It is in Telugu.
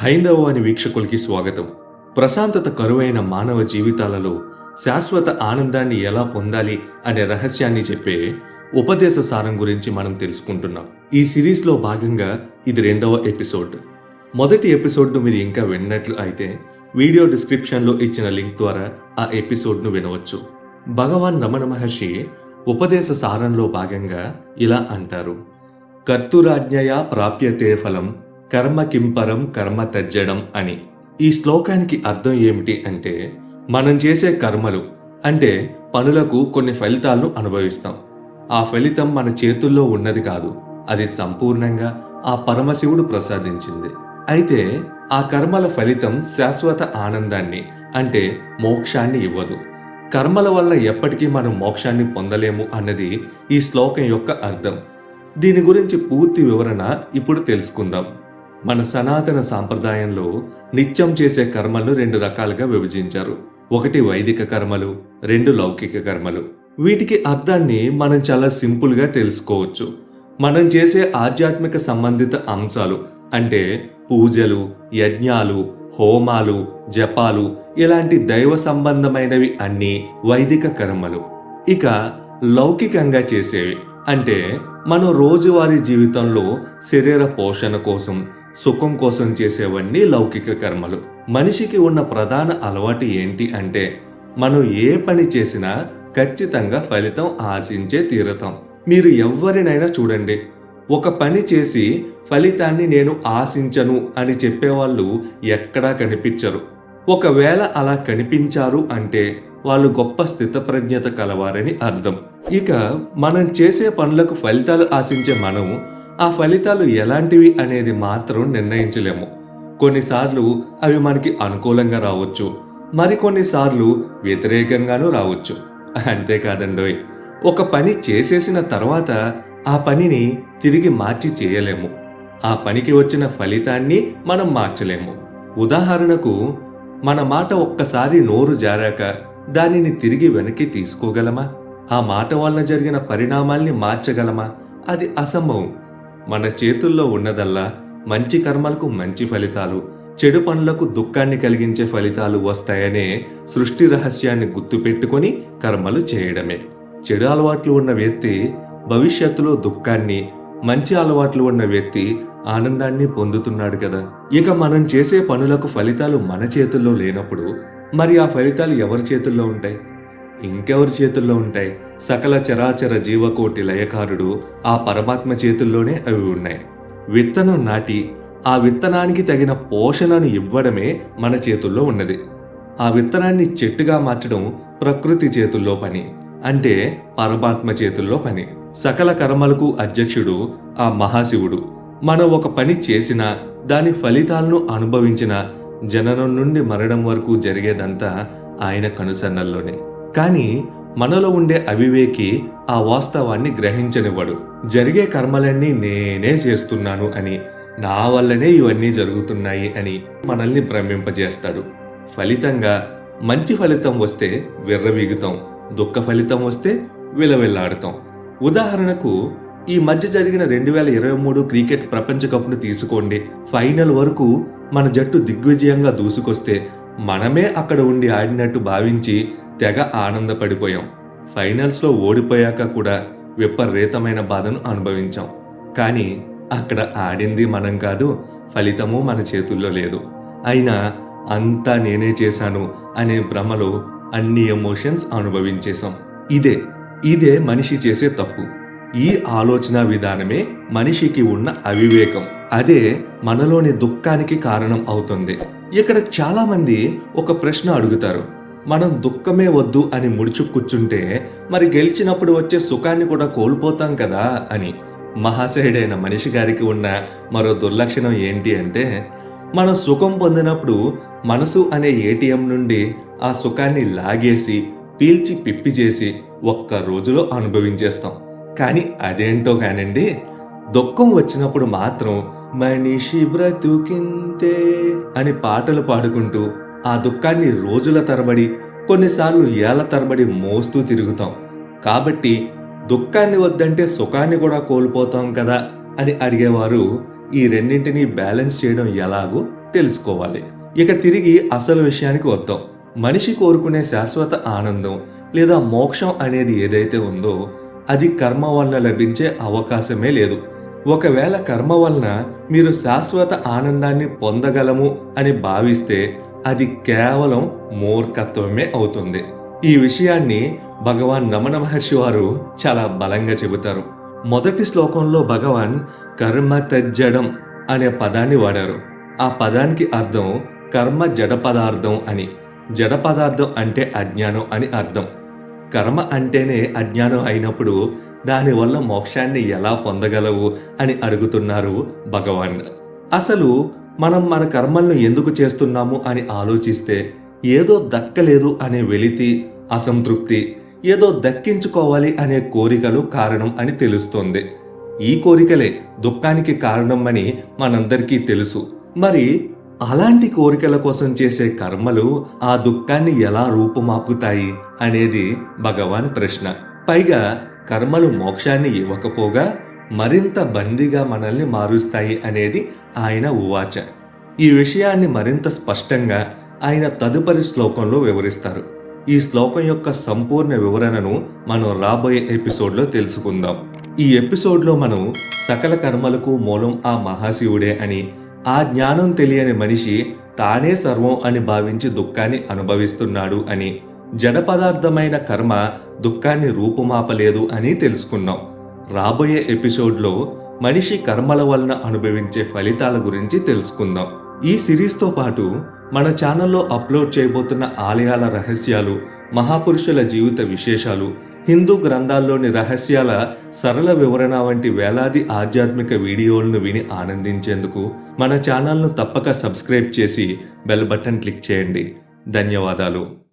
హైందవ అని వీక్షకులకి స్వాగతం. ప్రశాంతత కరువైన మానవ జీవితాలలో శాశ్వత ఆనందాన్ని ఎలా పొందాలి అనే రహస్యాన్ని చెప్పే ఉపదేశ సారం గురించి మనం తెలుసుకుంటున్నాం. ఈ సిరీస్లో భాగంగా ఇది రెండవ ఎపిసోడ్. మొదటి ఎపిసోడ్ను మీరు ఇంకా విన్నట్లు అయితే వీడియో డిస్క్రిప్షన్లో ఇచ్చిన లింక్ ద్వారా ఆ ఎపిసోడ్ను వినవచ్చు. భగవాన్ రమణ మహర్షి ఉపదేశ సారంలో భాగంగా ఇలా అంటారు. కర్తురాజ్ఞయా ప్రాప్యతే ఫలం కర్మ కింపరం కర్మ తజ్జడం అని. ఈ శ్లోకానికి అర్థం ఏమిటి అంటే మనం చేసే కర్మలు అంటే పనులకు కొన్ని ఫలితాలను అనుభవిస్తాం. ఆ ఫలితం మన చేతుల్లో ఉన్నది కాదు అది సంపూర్ణంగా ఆ పరమశివుడు ప్రసాదించింది. అయితే ఆ కర్మల ఫలితం శాశ్వత ఆనందాన్ని అంటే మోక్షాన్ని ఇవ్వదు. కర్మల వల్ల ఎప్పటికీ మనం మోక్షాన్ని పొందలేము అన్నది ఈ శ్లోకం యొక్క అర్థం. దీని గురించి పూర్తి వివరణ ఇప్పుడు తెలుసుకుందాం. మన సనాతన సాంప్రదాయంలో నిత్యం చేసే కర్మలు రెండు రకాలుగా విభజించారు. ఒకటి వైదిక కర్మలు రెండు లౌకిక కర్మలు. వీటికి అర్థాన్ని మనం చాలా సింపుల్గా తెలుసుకోవచ్చు. మనం చేసే ఆధ్యాత్మిక సంబంధిత అంశాలు అంటే పూజలు యజ్ఞాలు హోమాలు జపాలు ఇలాంటి దైవ సంబంధమైనవి అన్నీ వైదిక కర్మలు. ఇక లౌకికంగా చేసేవి అంటే మనం రోజువారీ జీవితంలో శరీర పోషణ కోసం సుఖం కోసం చేసేవన్నీ లౌకిక కర్మలు. మనిషికి ఉన్న ప్రధాన అలవాటు ఏంటి అంటే మనం ఏ పని చేసినా ఖచ్చితంగా ఫలితం ఆశించే తీరతాం. మీరు ఎవరినైనా చూడండి. ఒక పని చేసి ఫలితాన్ని నేను ఆశించను అని చెప్పేవాళ్ళు ఎక్కడా కనిపించరు. ఒకవేళ అలా కనిపించారు అంటే వాళ్ళు గొప్ప స్థితప్రజ్ఞత కలవారని అర్థం. ఇక మనం చేసే పనులకు ఫలితాలు ఆశించే మనం ఆ ఫలితాలు ఎలాంటివి అనేది మాత్రం నిర్ణయించలేము. కొన్నిసార్లు అవి మనకి అనుకూలంగా రావచ్చు. మరికొన్నిసార్లు వ్యతిరేకంగానూ రావచ్చు. అంతేకాదండోయ్ ఒక పని చేసేసిన తర్వాత ఆ పనిని తిరిగి మార్చి చేయలేము. ఆ పనికి వచ్చిన ఫలితాన్ని మనం మార్చలేము. ఉదాహరణకు మన మాట ఒక్కసారి నోరు జారాక దానిని తిరిగి వెనక్కి తీసుకోగలమా? ఆ మాట వలన జరిగిన పరిణామాల్ని మార్చగలమా? అది అసంభవం. మన చేతుల్లో ఉన్నదల్లా మంచి కర్మలకు మంచి ఫలితాలు చెడు పనులకు దుఃఖాన్ని కలిగించే ఫలితాలు వస్తాయనే సృష్టి రహస్యాన్ని గుర్తుపెట్టుకొని కర్మలు చేయడమే. చెడు అలవాట్లు ఉన్న వ్యక్తి భవిష్యత్తులో దుఃఖాన్ని మంచి అలవాట్లు ఉన్న వ్యక్తి ఆనందాన్ని పొందుతున్నాడు కదా. ఇక మనం చేసే పనులకు ఫలితాలు మన చేతుల్లో లేనప్పుడు మరి ఆ ఫలితాలు ఎవరి చేతుల్లో ఉంటాయి? ఇంకెవరి చేతుల్లో ఉంటాయి? సకల చరాచర జీవకోటి లయకారుడు ఆ పరమాత్మ చేతుల్లోనే అవి ఉన్నాయి. విత్తనం నాటి ఆ విత్తనానికి తగిన పోషణను ఇవ్వడమే మన చేతుల్లో ఉన్నది. ఆ విత్తనాన్ని చెట్టుగా మార్చడం ప్రకృతి చేతుల్లో పని. అంటే పరమాత్మ చేతుల్లో పని. సకల కర్మలకు అధ్యక్షుడు ఆ మహాశివుడు. మనం ఒక పని చేసినా దాని ఫలితాలను అనుభవించిన జననం నుండి మరణం వరకు జరిగేదంతా ఆయన కనుసన్నల్లోనే. కానీ మనలో ఉండే అవివేకి ఆ వాస్తవాన్ని గ్రహించనివ్వడు. జరిగే కర్మలన్నీ నేనే చేస్తున్నాను అని నా వల్లనే ఇవన్నీ జరుగుతున్నాయి అని మనల్ని భ్రమింపజేస్తాడు. ఫలితంగా మంచి ఫలితం వస్తే విర్రవీగుతాం దుఃఖ ఫలితం వస్తే విలవిల్లాడుతాం. ఉదాహరణకు ఈ మధ్య జరిగిన రెండు వేల ఇరవై మూడు క్రికెట్ ప్రపంచ కప్ను తీసుకోండి. ఫైనల్ వరకు మన జట్టు దిగ్విజయంగా దూసుకొస్తే మనమే అక్కడ ఉండి ఆడినట్టు భావించి తెగ ఆనందపడిపోయాం. ఫైనల్స్లో ఓడిపోయాక కూడా విపరీతమైన బాధను అనుభవించాం. కానీ అక్కడ ఆడింది మనం కాదు ఫలితము మన చేతుల్లో లేదు. అయినా అంతా నేనే చేశాను అనే భ్రమలో అన్ని ఎమోషన్స్ అనుభవించేశాం. ఇదే ఇదే మనిషి చేసే తప్పు. ఈ ఆలోచన విధానమే మనిషికి ఉన్న అవివేకం. అదే మనలోని దుఃఖానికి కారణం అవుతుంది. ఇక్కడ చాలామంది ఒక ప్రశ్న అడుగుతారు. మనం దుఃఖమే వద్దు అని ముడుచు కూర్చుంటే మరి గెలిచినప్పుడు వచ్చే సుఖాన్ని కూడా కోల్పోతాం కదా అని. మహాశయుడైన మనిషి గారికి ఉన్న మరో దుర్లక్షణం ఏంటి అంటే మనం సుఖం పొందినప్పుడు మనసు అనే ఏటీఎం నుండి ఆ సుఖాన్ని లాగేసి పీల్చి పిప్పి చేసి ఒక్క రోజులో అనుభవించేస్తాం. కానీ అదేంటో కానండి దుఃఖం వచ్చినప్పుడు మాత్రం మనిషి బ్రతుకింతే అని పాటలు పాడుకుంటూ ఆ దుఃఖాన్ని రోజుల తరబడి కొన్నిసార్లు ఏళ్ళ తరబడి మోస్తూ తిరుగుతాం. కాబట్టి దుఃఖాన్ని వద్దంటే సుఖాన్ని కూడా కోల్పోతాం కదా అని అడిగేవారు ఈ రెండింటినీ బ్యాలెన్స్ చేయడం ఎలాగో తెలుసుకోవాలి. ఇక తిరిగి అసలు విషయానికి వద్దాం. మనిషి కోరుకునే శాశ్వత ఆనందం లేదా మోక్షం అనేది ఏదైతే ఉందో అది కర్మ వల్ల లభించే అవకాశమే లేదు. ఒకవేళ కర్మ వలన మీరు శాశ్వత ఆనందాన్ని పొందగలము అని భావిస్తే అది కేవలం మూర్ఖత్వమే అవుతుంది. ఈ విషయాన్ని భగవాన్ రమణ మహర్షి వారు చాలా బలంగా చెబుతారు. మొదటి శ్లోకంలో భగవాన్ కర్మ తజ్జడం అనే పదాన్ని వాడారు. ఆ పదానికి అర్థం కర్మ జడ పదార్థం అని. జడ పదార్థం అంటే అజ్ఞానం అని అర్థం. కర్మ అంటేనే అజ్ఞానం అయినప్పుడు దానివల్ల మోక్షాన్ని ఎలా పొందగలవు అని అడుగుతున్నారు భగవాన్. అసలు మనం మన కర్మలను ఎందుకు చేస్తున్నాము అని ఆలోచిస్తే ఏదో దక్కలేదు అనే వెలితి అసంతృప్తి ఏదో దక్కించుకోవాలి అనే కోరికలు కారణం అని తెలుస్తోంది. ఈ కోరికలే దుఃఖానికి కారణం అని మనందరికీ తెలుసు. మరి అలాంటి కోరికల కోసం చేసే కర్మలు ఆ దుఃఖాన్ని ఎలా రూపుమాపుతాయి అనేది భగవాన్ ప్రశ్న. పైగా కర్మలు మోక్షాన్ని ఇవ్వకపోగా మరింత బందీగా మనల్ని మారుస్తాయి అనేది ఆయన ఉవాచ ఈ విషయాన్ని మరింత స్పష్టంగా ఆయన తదుపరి శ్లోకంలో వివరిస్తారు. ఈ శ్లోకం యొక్క సంపూర్ణ వివరణను మనం రాబోయే ఎపిసోడ్లో తెలుసుకుందాం. ఈ ఎపిసోడ్లో మనం సకల కర్మలకు మూలం ఆ మహాశివుడే అని ఆ జ్ఞానం తెలియని మనిషి తానే సర్వం అని భావించి దుఃఖాన్ని అనుభవిస్తున్నాడు అని జడ పదార్థమైన కర్మ దుఃఖాన్ని రూపుమాపలేదు అని తెలుసుకున్నాం. రాబోయే ఎపిసోడ్లో మనిషి కర్మల వలన అనుభవించే ఫలితాల గురించి తెలుసుకుందాం. ఈ సిరీస్తో పాటు మన ఛానల్లో అప్లోడ్ చేయబోతున్న ఆలయాల రహస్యాలు మహాపురుషుల జీవిత విశేషాలు హిందూ గ్రంథాల్లోని రహస్యాల సరళ వివరణ వంటి వేలాది ఆధ్యాత్మిక వీడియోలను విని ఆనందించేందుకు మన ఛానల్ను తప్పక సబ్స్క్రైబ్ చేసి బెల్ బటన్ క్లిక్ చేయండి. ధన్యవాదాలు.